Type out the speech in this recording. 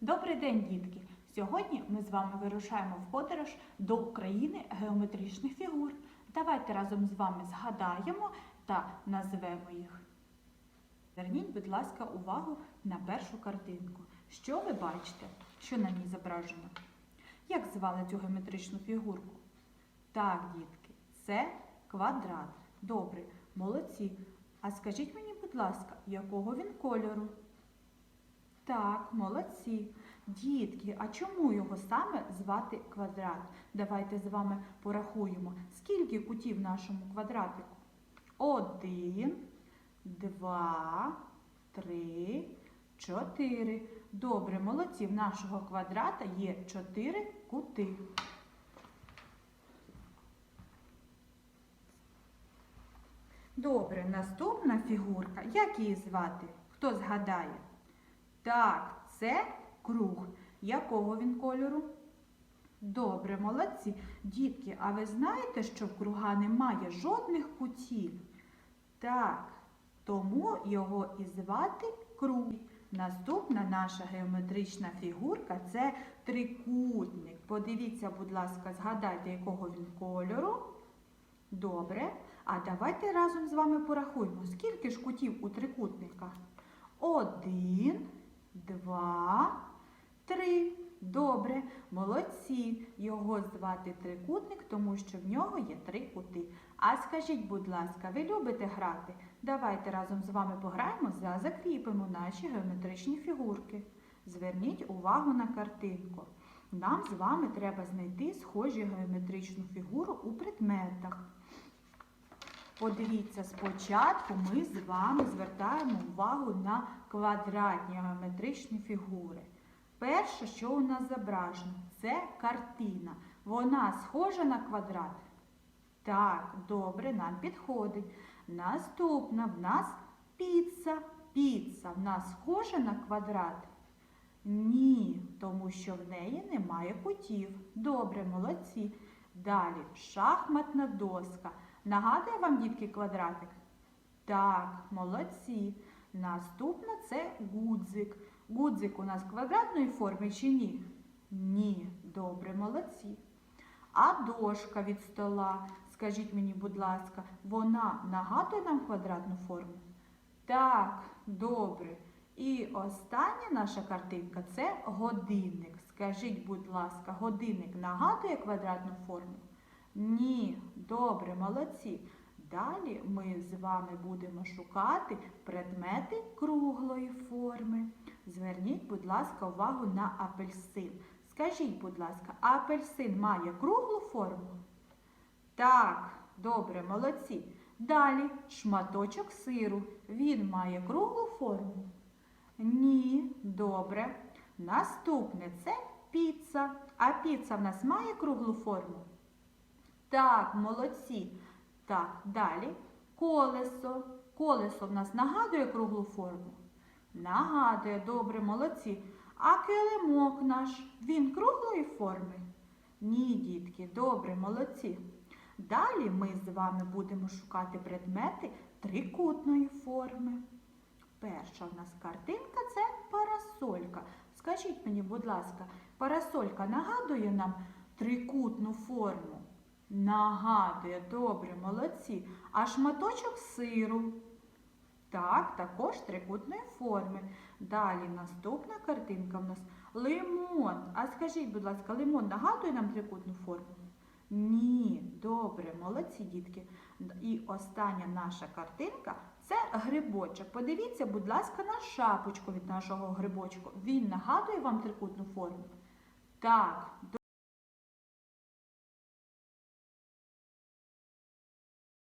Добрий день, дітки! Сьогодні ми з вами вирушаємо в подорож до країни геометричних фігур. Давайте разом з вами згадаємо та назвемо їх. Зверніть, будь ласка, увагу на першу картинку. Що ви бачите? Що на ній зображено? Як звали цю геометричну фігурку? Так, дітки, це квадрат. Добре, молодці. А скажіть мені, будь ласка, якого він кольору? Так, молодці. Дітки, а чому його саме звати квадрат? Давайте з вами порахуємо, скільки кутів в нашому квадратику? Один, два, три, чотири. Добре, молодці. В нашого квадрата є чотири кути. Добре, наступна фігурка. Як її звати? Хто згадає? Так, це круг. Якого він кольору? Добре, молодці. Дітки, а ви знаєте, що в круга немає жодних кутів? Так, тому його і звати круг. Наступна наша геометрична фігурка це трикутник. Подивіться, будь ласка, згадайте, якого він кольору. Добре. А давайте разом з вами порахуємо, скільки ж кутів у трикутника? Один, два, три. Добре, молодці. Його звати трикутник, тому що в нього є три кути. А скажіть, будь ласка, ви любите грати? Давайте разом з вами пограємо та закріпимо наші геометричні фігурки. Зверніть увагу на картинку. Нам з вами треба знайти схожі геометричну фігуру у предметах. Подивіться, спочатку ми з вами звертаємо увагу на квадратні геометричні фігури. Перше, що у нас зображено, це картина. Вона схожа на квадрат? Так, добре, нам підходить. Наступна в нас піца. Піца в нас схожа на квадрат? Ні, тому що в неї немає кутів. Добре, молодці. Далі шахматна доска. Нагадує вам, дітки, квадратик? Так, молодці. Наступна це гудзик. Гудзик у нас квадратної форми чи ні? Ні. Добре, молодці. А дошка від стола, скажіть мені, будь ласка, вона нагадує нам квадратну форму? Так, добре. І остання наша картинка це годинник. Скажіть, будь ласка, годинник нагадує квадратну форму? Ні, добре, молодці. Далі ми з вами будемо шукати предмети круглої форми. Зверніть, будь ласка, увагу на апельсин. Скажіть, будь ласка, апельсин має круглу форму? Так, добре, молодці. Далі шматочок сиру. Він має круглу форму? Ні, добре. Наступне це піца. А піца в нас має круглу форму? Так, молодці. Так, далі колесо. Колесо в нас нагадує круглу форму? Нагадує, добре, молодці. А килимок наш, він круглої форми? Ні, дітки, добре, молодці. Далі ми з вами будемо шукати предмети трикутної форми. Перша в нас картинка це парасолька. Скажіть мені, будь ласка, парасолька нагадує нам трикутну форму? Нагадує, добре, молодці. А шматочок сиру. Так, також трикутної форми. Далі наступна картинка в нас лимон. А скажіть, будь ласка, лимон нагадує нам трикутну форму? Ні, добре, молодці дітки. І остання наша картинка це грибочок. Подивіться, будь ласка, на шапочку від нашого грибочку. Він нагадує вам трикутну форму? Так,